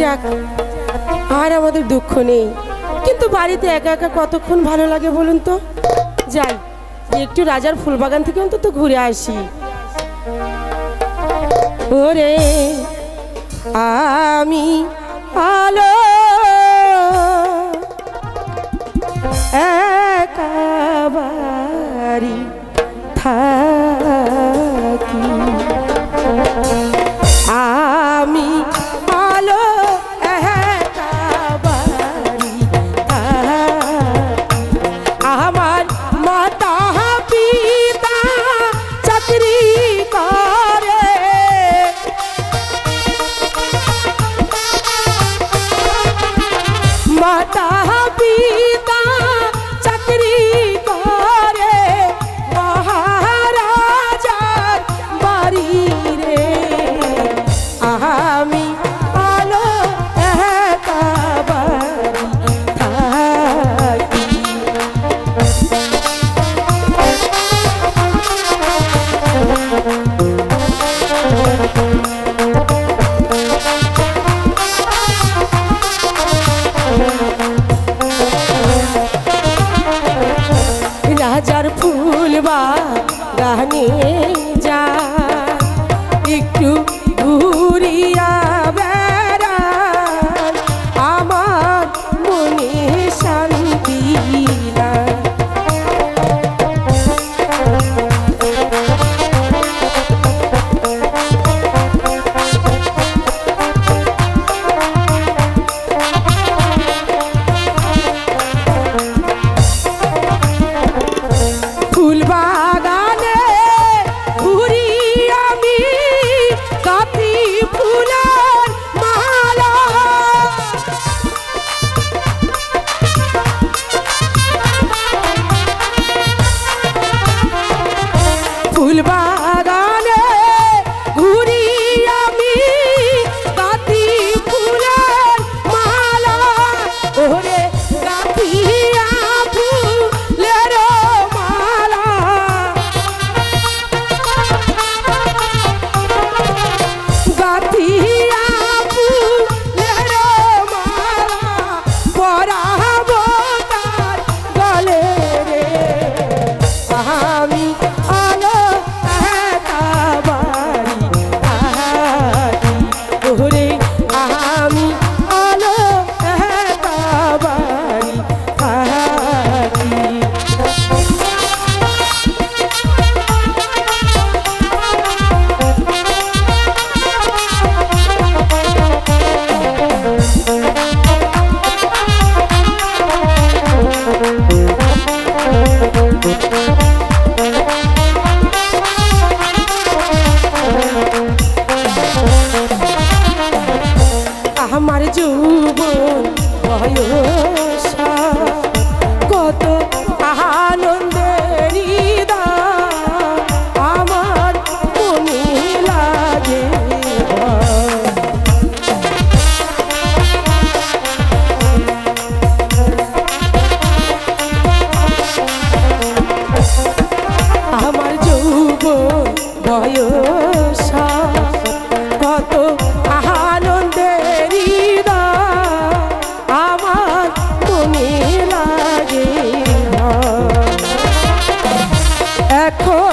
যাক, আর আমাদের দুঃখ নেই। কিন্তু বাড়িতে একা একা কতক্ষণ ভালো লাগে বলুন তো? যাই, একটু রাজার ফুলবাগান থেকে অন্তত ঘুরে আসি। ওরে, আমি আলো একাবারি থাকি। বাবা রানী। যুব হয় back home.